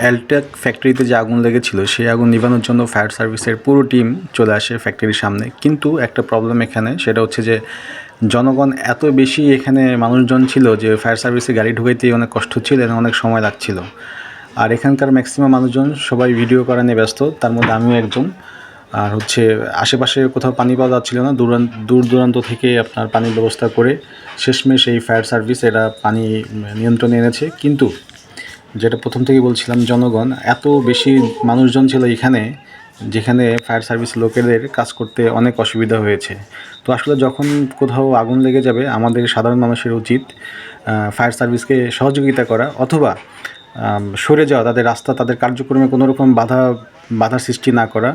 অ্যালটেক ফ্যাক্টরিতে যে আগুন লেগেছিল, সেই আগুন নিভানোর জন্য ফায়ার সার্ভিসের পুরো টিম চলে আসে ফ্যাক্টরির সামনে। কিন্তু একটা প্রবলেম এখানে, সেটা হচ্ছে যে, জনগণ এত বেশি এখানে মানুষজন ছিল যে ফায়ার সার্ভিসে গাড়ি ঢুকাইতেই অনেক কষ্ট ছিল এবং অনেক সময় লাগছিল। আর এখানকার ম্যাক্সিমাম মানুষজন সবাই ভিডিও করা নিয়ে ব্যস্ত, তার মধ্যে আমিও একজন। আর হচ্ছে, আশেপাশে কোথাও পানি পাওয়া যাচ্ছিল না দূর দূর দূরান্ত থেকে আপনার পানির ব্যবস্থা করে শেষমেশ এই ফায়ার সার্ভিস এরা পানি নিয়ন্ত্রণে এনেছে। কিন্তু যেটা প্রথম থেকে বলছিলাম, জনগণ, এত বেশি মানুষজন ছিল এখানে, যেখানে ফায়ার সার্ভিস লোকেদের কাজ করতে অনেক অসুবিধা হয়েছে। তো আসলে যখন কোথাও আগুন লেগে যাবে, আমাদের সাধারণ মানুষের উচিত ফায়ার সার্ভিসকে সহযোগিতা করা অথবা সরে যাওয়া, তাদের রাস্তা, তাদের কার্যক্রমে কোনো রকম বাধা, বাধার সৃষ্টি না করা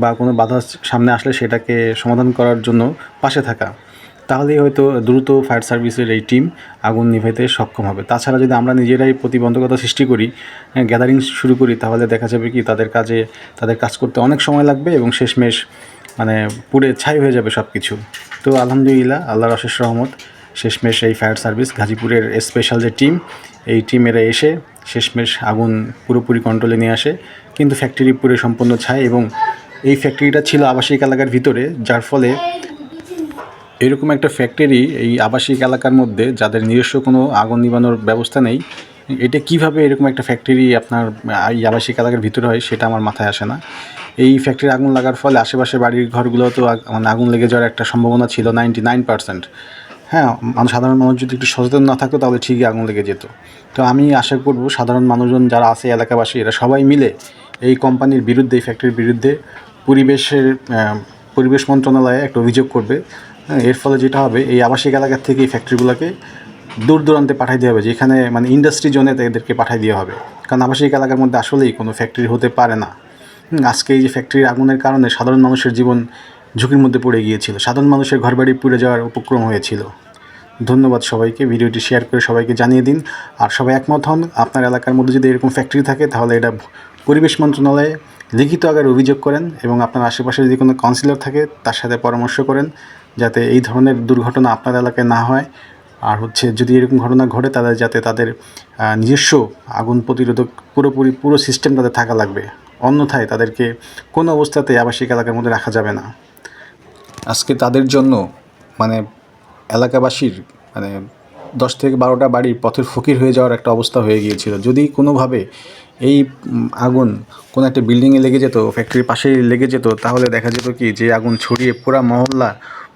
বা কোনো বাধা সামনে আসলে সেটাকে সমাধান করার জন্য পাশে থাকা। তাহলেই হয়তো দ্রুত ফায়ার সার্ভিসের এই টিম আগুন নিভাইতে সক্ষম হবে। তাছাড়া যদি আমরা নিজেরাই প্রতিবন্ধকতা সৃষ্টি করি গ্যাদারিং শুরু করি, তাহলে দেখা যাবে কি তাদের কাজে, তাদের কাজ করতে অনেক সময় লাগবে এবং শেষমেশ মানে পুড়ে ছাই হয়ে যাবে সব কিছু তো আলহামদুলিল্লাহ, আল্লাহর অশেষ রহমত, শেষমেশ এই ফায়ার সার্ভিস, গাজীপুরের স্পেশাল যে টিম, এই টিমেরা এসে শেষমেশ আগুন পুরোপুরি কন্ট্রোলে নিয়ে আসে। কিন্তু ফ্যাক্টরি পুরো সম্পূর্ণ ছাই এবং এই ফ্যাক্টরিটা ছিল আবাসিক এলাকার ভিতরে, যার ফলে এরকম একটা ফ্যাক্টরি এই আবাসিক এলাকার মধ্যে যাদের নিজস্ব কোনো আগুন নিবানোর ব্যবস্থা নেই, এটা কীভাবে এরকম একটা ফ্যাক্টরি আপনার এই আবাসিক এলাকার ভিতরে হয় সেটা আমার মাথায় আসে না। এই ফ্যাক্টরি আগুন লাগার ফলে আশেপাশে বাড়ির ঘরগুলো তো মানে আগুন লেগে যাওয়ার একটা সম্ভাবনা ছিল নাইনটি নাইন পার্সেন্ট হ্যাঁ মানুষ, সাধারণ মানুষ যদি একটু সচেতন না থাকতো তাহলে ঠিকই আগুন লেগে যেত। তো আমি আশা করব সাধারণ মানুষজন যারা আছে এলাকাবাসী, এরা সবাই মিলে এই কোম্পানির বিরুদ্ধে, এই ফ্যাক্টরির বিরুদ্ধে পরিবেশের পরিবেশ মন্ত্রণালয়ে একটা অভিযোগ করবে। হ্যাঁ, এর ফলে যেটা হবে এই আবাসিক এলাকার থেকে এই ফ্যাক্টরিগুলোকে দূর দূরান্তে পাঠাই দেওয়া হবে যেখানে মানে ইন্ডাস্ট্রি জোনে এদেরকে পাঠাই দেওয়া হবে। কারণ আবাসিক এলাকার মধ্যে আসলেই কোনো ফ্যাক্টরি হতে পারে না। আজকে এই যে ফ্যাক্টরির আগুনের কারণে সাধারণ মানুষের জীবন ঝুঁকির মধ্যে পড়ে গিয়েছিল। সাধারণ মানুষের ঘরবাড়ি পুড়ে যাওয়ার উপক্রম হয়েছিল। ধন্যবাদ সবাইকে ভিডিওটি শেয়ার করে সবাইকে জানিয়ে দিন। আর সবাই একমত হন আপনার এলাকার মধ্যে যদি এরকম ফ্যাক্টরি থাকে তাহলে এটা পরিবেশ মন্ত্রণালয়ে লিখিত আকারে অভিযোগ করেন এবং আপনার আশেপাশে যদি কোনো কাউন্সিলর থাকে তার সাথে পরামর্শ করেন। যাতে এই ধরনের দুর্ঘটনা আপনার এলাকায় না হয়। আর হচ্ছে যদি এরকম ঘটনা ঘটে, তাদের যাতে তাদের নিজস্ব আগুন প্রতিরোধক পুরোপুরি, পুরো সিস্টেম তাদের থাকা লাগবে। অন্যথায় তাদেরকে কোনো অবস্থাতে আবাসিক এলাকার মধ্যে রাখা যাবে না। আজকে তাদের জন্য মানে এলাকাবাসীর মানে দশ থেকে বারোটা বাড়ি পথের ফকির হয়ে যাওয়ার একটা অবস্থা হয়ে গিয়েছিল। যদি কোনোভাবে এই আগুন কোনো একটা বিল্ডিংয়ে লেগে যেত ফ্যাক্টরির পাশেই লেগে যেত, তাহলে দেখা যেত কি যে আগুন ছড়িয়ে পুরা মহল্লা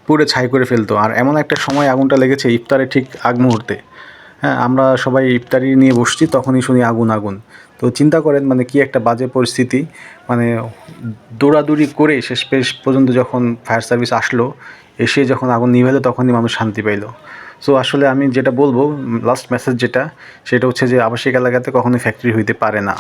পুরো ছাই করে ফেলতো। আর এমন একটা সময় আগুনটা লেগেছে ইফতারের ঠিক আগ মুহূর্তে। হ্যাঁ আমরা সবাই ইফতারি নিয়ে বসছি, তখনই শুনি আগুন আগুন। তো চিন্তা করেন মানে কি একটা বাজে পরিস্থিতি। মানে দৌড়াদৌড়ি করে শেষ পেশ পর্যন্ত যখন ফায়ার সার্ভিস আসলো, এসে যখন আগুন নিভেলো, তখনই মানুষ শান্তি পাইলো। সো আসলে আমি যেটা বলব, লাস্ট মেসেজ যেটা, সেটা হচ্ছে যে আবাসিক এলাকাতে কখনোই ফ্যাক্টরি হইতে পারে না।